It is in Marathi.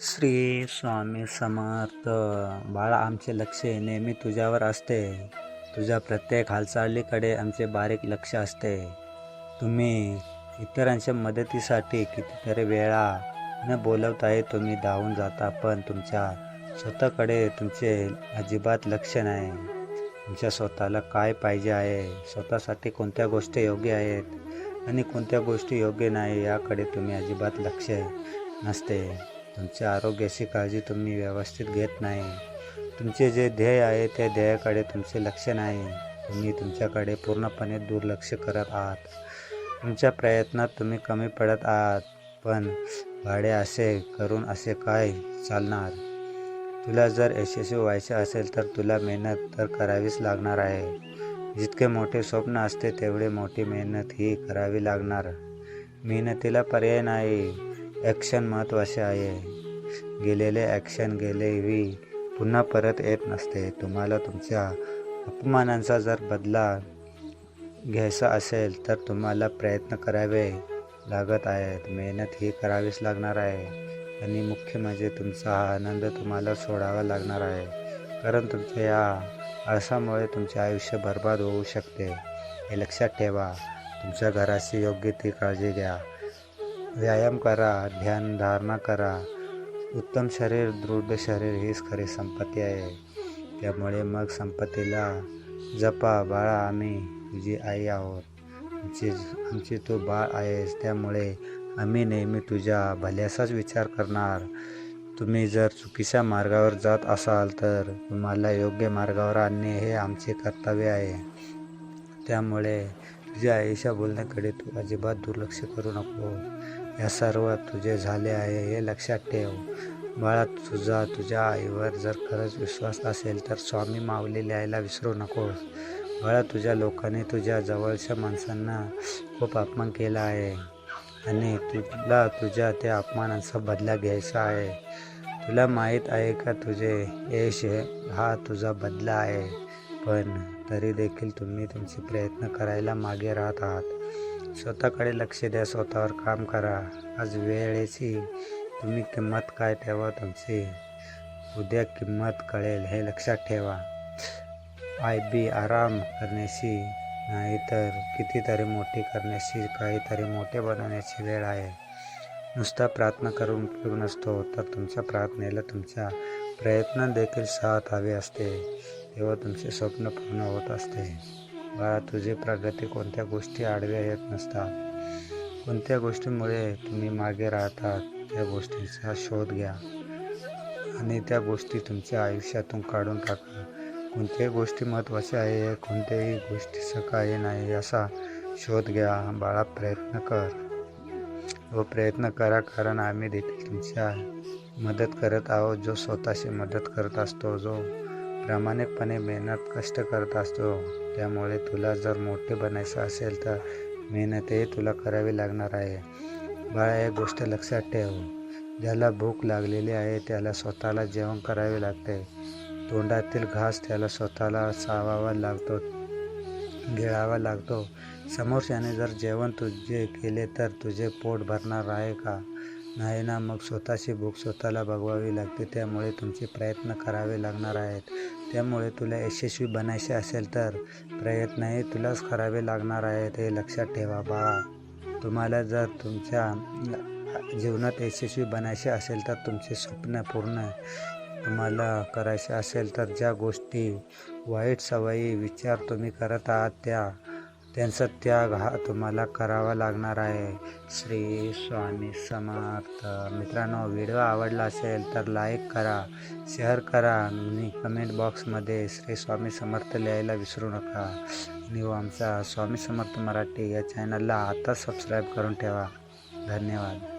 श्री स्वामी समर्थ. बाळा आमचे लक्ष नेहमी तुझ्यावर असते. तुझ्या प्रत्येक हालचालीकडे आमचे बारीक लक्ष असते. तुम्ही इतरांच्या मदतीसाठी कितीतरी वेळा न बोलवताही तुम्ही धावून जाता पण तुमच्या स्वतःकडे तुमचे अजिबात लक्ष नाही. तुमच्या स्वतःला काय पाहिजे आहे? स्वतःसाठी कोणत्या गोष्टी योग्य आहेत? आणि कोणत्या गोष्टी योग्य नाही याकडे तुम्ही अजिबात लक्ष नसते. तुमच्या आरोग्याची काळजी तुम्ही व्यवस्थित घेत नाही. तुमचे जे ध्येय आहे त्या ध्येयाकडे तुमचे लक्ष नाही. तुम्ही तुमच्याकडे पूर्णपणे दुर्लक्ष करत आहात. तुमच्या प्रयत्नात तुम्ही कमी पडत आहात पण भाडे असे करून असे काय चालणार? तुला जर यशस्वी व्हायचे असेल तर तुला मेहनत तर करावीच लागणार आहे. जितके मोठे स्वप्न असते तेवढे मोठी मेहनत ही करावी लागणार. मेहनतीला पर्याय नाही. ॲक्शन महत्त्वाचे आहे. गेलेले ॲक्शन गेलेही पुन्हा परत येत नसते. तुम्हाला तुमच्या अपमानांचा जर बदला घ्यायचा असेल तर तुम्हाला प्रयत्न करावे लागत आहेत. मेहनत ही करावीच लागणार आहे. आणि मुख्य म्हणजे तुमचा हा आनंद तुम्हाला सोडावा लागणार आहे. कारण तुमच्या या आळसामुळे तुमचे आयुष्य बर्बाद होऊ शकते. हे लक्षात ठेवा. तुमच्या घराची योग्य ती काळजी घ्या. व्यायाम करा ध्यान धारणा करा. उत्तम शरीर दृढ शरीर हीच खरी संपत्ती आहे. त्यामुळे मग संपत्तीला जपा बाळा आम्ही तुझी आई आहोत. आमची आमची तू बाळ आहेस त्यामुळे आम्ही नेहमी तुझ्या भल्याचाच विचार करणार. तुम्ही जर चुकीच्या मार्गावर जात असाल तर तुम्हाला योग्य मार्गावर आणणे हे आमचे कर्तव्य आहे. त्यामुळे तुझ्या आईच्या बोलण्याकडे तू अजिबात दुर्लक्ष करू नको. या सर्व तुझे झाले आहे हे लक्षात ठेव. बाळा तुझा तुझ्या आईवर जर खरंच विश्वास असेल तर स्वामी माऊली लिहायला विसरू नकोस बाळा तुझ्या लोकांनी तुझ्या जवळच्या माणसांना खूप अपमान केला आहे आणि तुला तुझ्या त्या अपमानांचा बदला घ्यायचा आहे. तुला माहीत आहे का तुझे यश हा तुझा बदला आहे? पण तरी देखील तुम्ही तुमचे प्रयत्न करायला मागे राहत आहात. स्वतःकडे लक्ष द्या स्वतःवर काम करा. आज वेळेची तुम्ही किंमत काय ठेवा तुमची उद्या किंमत कळेल हे लक्षात ठेवा. आय बी आराम करण्याची नाहीतर कितीतरी मोठी करण्याची काहीतरी मोठे बनवण्याची वेळ आहे. नुसता प्रार्थना करून उपयोग नसतो तर तुमच्या प्रार्थनेला तुमच्या प्रयत्न देखील साथ हवे असते. तेव्हा तुमचे स्वप्न पूर्ण होत असते. बाळा तुझी प्रगती कोणत्या गोष्टी आडव्या येत नसतात. कोणत्या गोष्टीमुळे तुम्ही मागे राहतात त्या गोष्टींचा शोध घ्या. आणि त्या गोष्टी तुमच्या आयुष्यातून काढून टाका. कोणत्याही गोष्टी महत्त्वाच्या आहे कोणत्याही गोष्टीचं काही नाही असा शोध घ्या. बाळा प्रयत्न कर. व प्रयत्न करा कारण आम्ही देखील तुमच्या मदत करत आहोत. जो स्वतःशी मदत करत असतो जो प्रामाणिकपणे मेहनत कष्ट करत असतो. त्यामुळे तुला जर मोठे बनायचं असेल तर मेहनतही तुला करावी लागणार आहे. बाळा एक गोष्ट लक्षात ठेव. ज्याला भूक लागलेली आहे त्याला स्वतःला जेवण करावे लागते. तोंडातील घास त्याला स्वतःला चावावा लागतो गिळावा लागतो. समोरच्याने जर जेवण तुझे केले तर तुझे पोट भरणार आहे का? नाही ना मग स्वतःची भूक स्वतःला बघवावी लागते. त्यामुळे तुमचे प्रयत्न करावे लागणार आहेत. त्यामुळे तुला यशस्वी बनायचे असेल तर प्रयत्नही तुलाच करावे लागणार आहेत. हे लक्षात ठेवा बाळा. तुम्हाला जर तुमच्या जीवनात यशस्वी बनायचे असेल तर तुमचे स्वप्न पूर्ण तुम्हाला करायचे असेल तर ज्या गोष्टी वाईट सवयी विचार तुम्ही करत आहात त्या त्यांचा त्याग हा तुम्हाला करावा लागणार आहे. श्री स्वामी समर्थ. मित्रांनो व्हिडिओ आवडला असेल तर लाईक करा शेअर करा आणि कमेंट बॉक्समध्ये श्री स्वामी समर्थ लिहायला विसरू नका. आणि आमचा स्वामी समर्थ मराठी या चॅनलला आता सबस्क्राईब करून ठेवा. धन्यवाद.